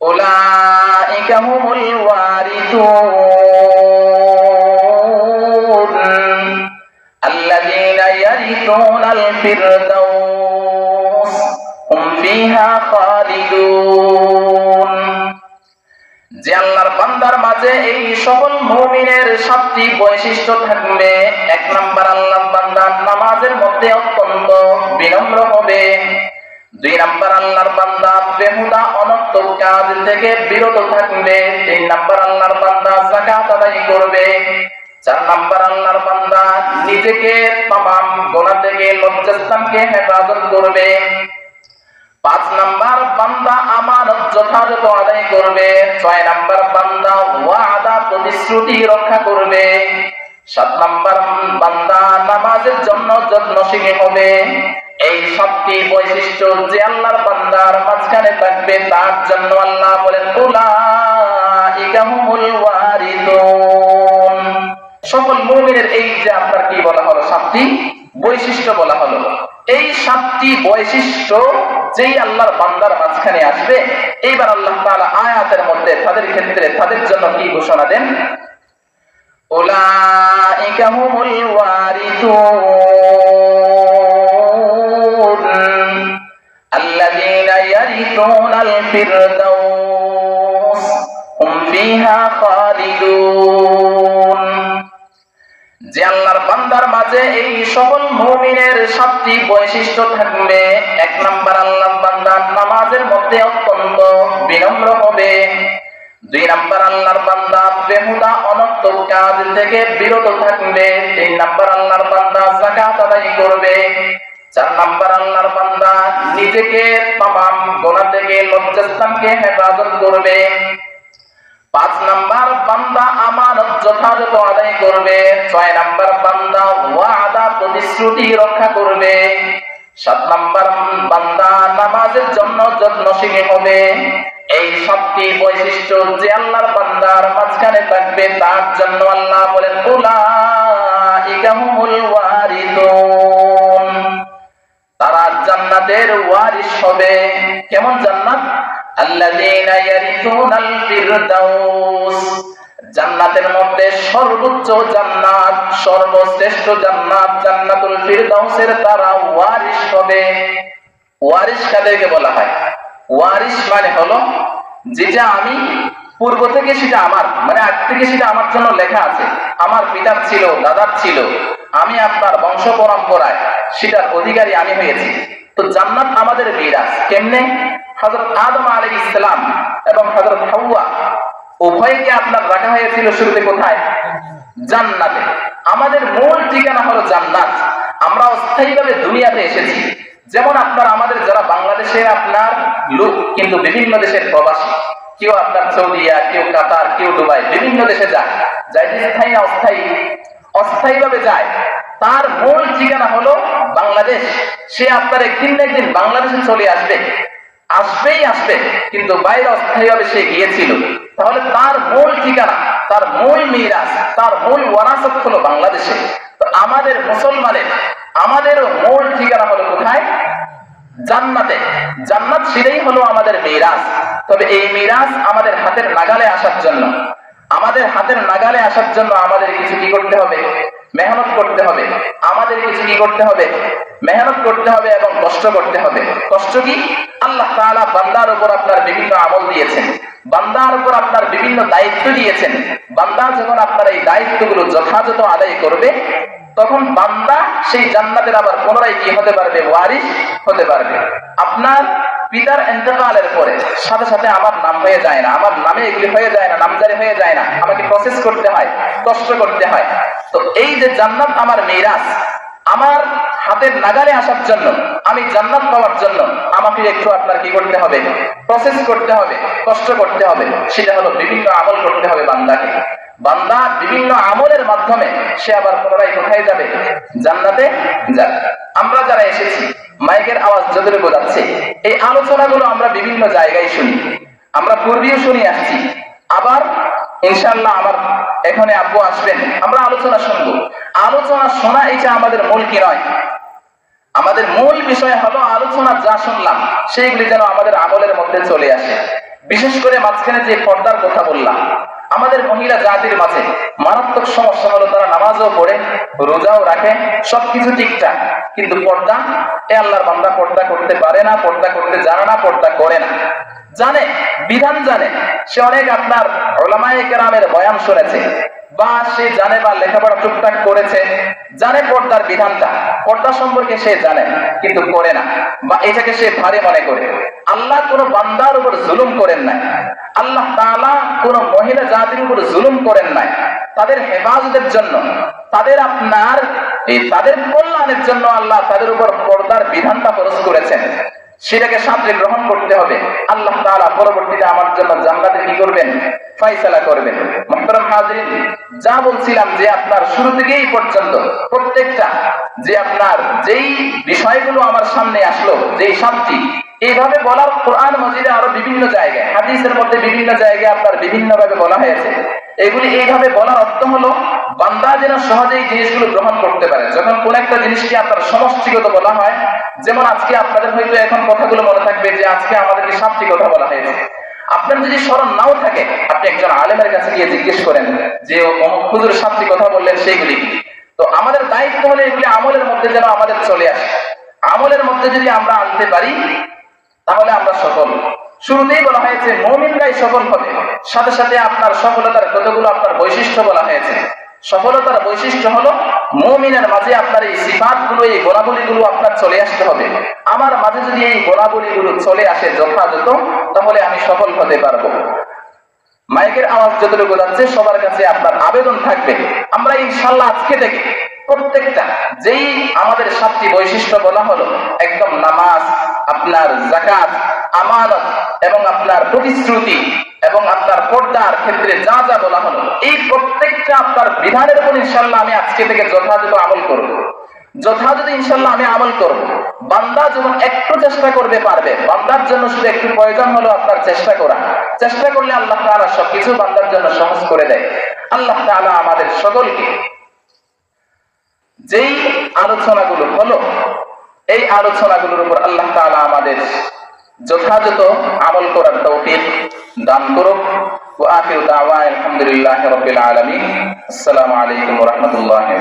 أولئك هم الوارثون الذين يرثون الفردوس هم فيها خالدون যে আল্লাহর বান্দার মাঝে এই সকল মুমিনের সাতটি বৈশিষ্ট্য থাকবে এক নাম্বার আল্লাহর বান্দার নামাজের মধ্যে অত্যন্ত বিনম্র হবে দুই নাম্বার আল্লাহর বান্দা, বেহুদা অনর্থক কাজ থেকে বিরত থাকবে। তিন নাম্বার আল্লাহর বান্দা জাকাত আদায় করবে। চার নাম্বার আল্লাহর বান্দা, নিজেকে তামাম গোনা থেকে লজ্জাস্থানকে হেফাজত করবে। পাঁচ নাম্বার বান্দা আমানত যথাযথ আদায় করবে। ছয় নাম্বার বান্দা ওয়াদা প্রতিশ্রুতি রক্ষা করবে। সাত নাম্বার বান্দা নামাজের জন্য যত্নশীল হবে। এই সাতটি বৈশিষ্ট্য যে আল্লাহর বান্দার মাঝখানে থাকবে, তার জন্য আল্লাহ বলেন, উলাইকা হুমুল সকল মুমিনের এই যে আপনার কি বলা হলো, সাতটি বৈশিষ্ট্য বলা হলো। এই সাতটি বৈশিষ্ট্য যেই আল্লাহর বান্দার মাঝখানে আসবে, এইবার আল্লাহ তাআলা আয়াতের মধ্যে তাদের ক্ষেত্রে তাদের জন্য কি ঘোষণা দেন? উলাইকা হুমুল ওয়ারিথুন الفردوس هم فيها خالدون যে আল্লাহর বান্দার মাঝে এই সকল মুমিনের সাতটি বৈশিষ্ট্য থাকবে এক নাম্বার আল্লাহর বান্দার নামাজের মধ্যে অত্যন্ত বিনম্র হবে দুই নাম্বার আল্লাহর বান্দা বেহুদা অনর্থক কাজ থেকে বিরত থাকবে তিন নাম্বার আল্লাহর বান্দা জাকাত আদায় করবে চার নাম্বার আল্লাহর বান্দা, নিজেকে গোনা থেকে, লজ্জাস্থানকে হেফাজত করবে। পাঁচ নাম্বার বান্দা আমানত যথাযথ আদায় করবে। ছয় নাম্বার বান্দা ওয়াদা প্রতিশ্রুতি রক্ষা করবে। সাত নাম্বার বান্দা নামাজের জন্য যত্নশীল হবে। এই সাতটি বৈশিষ্ট্য যে আল্লাহর বান্দার মাঝখানে থাকবে, তার জন্য আল্লাহ বলেন, উলাইকা হুমুল ওয়ারিথুন তারা জান্নাতের ওয়ারিস হবে। কেমন জান্নাত? আল্লাযীনা ইয়ারিথুনাল ফিরদাউস জান্নাতের মধ্যে সর্বোচ্চ জান্নাত, সর্বশ্রেষ্ঠ জান্নাত জান্নাতুল ফিরদাউসের তারা ওয়ারিস হবে। ওয়ারিস কাদেরকে বলা হয়? ওয়ারিস মানে হলো যেটা আমি পূর্ব থেকে সেটা আমার মানে আগ থেকে সেটা আমার জন্য লেখা আছে। আমার পিতার ছিল, দাদার ছিল, আমি আপনার বংশ পরম্পরায় সেটার অধিকারী আমি হয়েছি। তো জান্নাত আমাদের বিরাজ কেমনে? হযরত আদম আলাইহিস সালাম এবং হযরত হাওয়া উভয়কে আপনার রাখা হয়েছিল শুরুতে কোথায়? জান্নাতে। আমাদের মূল ঠিকানা হলো জান্নাত। আমরা অস্থায়ীভাবে দুনিয়াতে এসেছি। যেমন আপনার, আমাদের যারা বাংলাদেশের আপনার লোক, কিন্তু বিভিন্ন দেশের প্রবাসী, কেউ আপনার সৌদিয়া, কেউ কাতার, কেউ দুবাই, বিভিন্ন দেশে যায়। যাই স্থায়ী না অস্থায়ী? অস্থায়ীভাবে যায়। তার মূল ঠিকানা হলো বাংলাদেশ। সে আপনার একদিন না একদিন বাংলাদেশে চলে আসবে। আসবেই আসবে, কিন্তু বাইরে অস্থায়ীভাবে সে গিয়েছিল। তাহলে তার মূল ঠিকানা, তার মূল মিরাজ, তার মূল ওয়ারাসত হলো বাংলাদেশে। তো আমাদের মুসলমানের, আমাদেরও মূল ঠিকানা হলো কোথায়? জান্নাতে। জান্নাত সেটাই হলো আমাদের মিরাজ। তবে এই মিরাজ আমাদের হাতের নাগালে আসার জন্য। আমাদের হাতের নাগালে আসার জন্য আমাদের কিছু কি করতে হবে? মেহনত করতে হবে। আমাদের কিছু কি করতে হবে? মেহনত করতে হবে এবং কষ্ট করতে হবে। কষ্ট কি? আল্লাহ বান্দার উপর আপনার বিভিন্ন আমল দিয়েছেন। বান্দার উপর আপনার বিভিন্ন দায়িত্ব দিয়েছেন। বান্দা যখন আপনার এই দায়িত্বগুলো যথাযথ আদায় করবে তখন বান্দা সেই জান্নাতের আবার পুনরায় কি হতে পারবে? ওয়ারিস হতে পারবে। আপনার পিতার এন্তেকালের পরে সাথে সাথে আমার নাম হয়ে যায় না। আমার নামে এগুলি হয়ে যায় না, নামজারি হয়ে যায় না। আমাকে প্রসেস করতে হয়, কষ্ট করতে হয়। তো এই যে জান্নাত আমার মিরাজ, আমার হাতের নাগালে আসার জন্য, আমি জান্নাত পাওয়ার জন্য আমাকে একটু আপনার কি করতে হবে? প্রসেস করতে হবে, কষ্ট করতে হবে। সেটা হলো বিভিন্ন আমল করতে হবে বান্দাকে। বান্দা বিভিন্ন আমলের মাধ্যমে সে আবার পুনরায় কোথায় যাবে? জান্নাতে যাবে। আমরা যারা এসেছি, মাইকের আওয়াজ যতটুকু যাচ্ছে, এই আলোচনাগুলো আমরা বিভিন্ন জায়গায় শুনি। আমরা পূর্বেও শুনি আসছি। আবার ইনশাল্লাহ আমার এখানে আব্বু আসবেন, আমরা আলোচনা শুনব। আলোচনা শোনা এটা আমাদের মূল কি নয়? আমাদের মূল বিষয় হলো আলোচনা যা শুনলাম, সেইগুলি যেন আমাদের আমলের মধ্যে চলে আসে। বিশেষ করে মাঝখানে যে পর্দার কথা বললাম আমাদের মহিলা জাতির মাঝে মারাত্মক সমস্যা হলো তারা নামাজও পড়ে, রোজাও রাখে, সবকিছু ঠিকঠাক। কিন্তু পর্দা? এ আল্লাহর বান্দা পর্দা করতে পারে না, পর্দা করতে জানে না, পর্দা করে না। জানে, বিধান জানে। সে অনেক আপনার ওলামায়ে কেরামের বয়ান শুনেছে। বা সে জানে বা লেখাপড়া টুকটাক করেছে। জানে পর্দার বিধানটা। পর্দা সম্পর্কে সে জানে, কিন্তু করে না। বা এটাকে সে ভারী মনে করে। আল্লাহ কোন বান্দার উপর জুলুম করেন নাই। আল্লাহ তালা কোন মহিলা জাতির উপর জুলুম করেন নাই। তাদের হেফাজতের জন্য, তাদের আপনার এই তাদের কল্যাণের জন্য আল্লাহ তাদের উপর পর্দার বিধানটা খরচ করেছেন। সেটাকে সাথে গ্রহণ করতে হবে। আল্লাহ তালা পরবর্তীতে আমার জন্য জানলাতে কি করবেন? ফয়সালা করবেন। মুহতারাম হাজরিন, যা বলছিলাম যে আপনার শুরু থেকে এই পর্যন্ত, প্রত্যেকটা, যে আপনার যেই বিষয়গুলো আমার সামনে আসলো, যেই সাতটি এইভাবে বলার কোরআন মজিদে আরও বিভিন্ন জায়গায়, হাদিসের মধ্যে বিভিন্ন জায়গায় আপনার বিভিন্ন ভাবে বলা হয়েছে। এগুলি এইভাবে বলার অর্থ হলো, বান্দা যেন সহজেই জিনিসগুলো গ্রহণ করতে পারে। যখন কোন একটা জিনিসকে আপনার সমষ্টিগত বলা হয়, যেমন আজকে আপনাদের হয়তো এখন কথাগুলো মনে থাকবে যে আজকে আমাদেরকে সাতটি কথা বলা হয়েছে। আপনার যদি স্মরণ নাও থাকে, আপনি একজন আলেমের কাছে গিয়ে জিজ্ঞেস করেন যে, অমুক হুজুর সাতটি কথা বললেন, সেইগুলি? তো আমাদের দায়িত্ব হলে এগুলি আমলের মধ্যে যেন আমাদের চলে আসে। আমলের মধ্যে যদি আমরা আনতে পারি, তাহলে আমরা সফল। শুরুতেই বলা হয়েছে, মমিনরাই সফল হবে। সাথে সাথে আপনার সফলতার কতগুলো আপনার বৈশিষ্ট্য বলা হয়েছে। সফলতার বৈশিষ্ট্য হলো, মৌমিনের মাঝে আপনার এই সিফাতগুলো এই গোলাগুলি গুলো আপনার চলে আসতে হবে। আমার মাঝে যদি এই গোলাগুলি গুলো চলে আসে যথাযথ, তাহলে আমি সফল হতে পারব। মাইকের আওয়াজ যতটুকু যাচ্ছে, সবার কাছে আপনার আবেদন থাকবে। আমরা ইনশাল্লাহ আজকে থেকে প্রত্যেকটা, যেই আমাদের সাতটি বৈশিষ্ট্য বলা হলো, একদম নামাজ, আপনার জাকাত আমানত এবং আপনার প্রতিশ্রুতি এবং আপনার পর্দার ক্ষেত্রে যা যা বলা হলো, এই প্রত্যেকটা আপনার বিধানের উপর ইনশাল্লাহ আমি আজকে থেকে যথাযথ আমল করব। যথাযথ ইনশাল্লাহ আমি আমল করব। বান্দা যখন একটু চেষ্টা করবে পারবে, বান্দার জন্য শুধু একটু প্রয়োজন হলো আপনার চেষ্টা করা। চেষ্টা করলে আল্লাহ তাআলা সবকিছু বান্দার জন্য সহজ করে দেয়। আল্লাহ তাআলা আমাদের সকলকে যেই আলোচনাগুলো হলো, এই আলোচনাগুলোর উপর আল্লাহ তাআলা আমাদের যথাযথ আমল করার তৌফিক দান করুক। ওয়া আখিরু দাওয়া আলহামদুলিল্লাহি রাব্বিল আলামিন। আসসালামু আলাইকুম রাহমাতুল্লাহি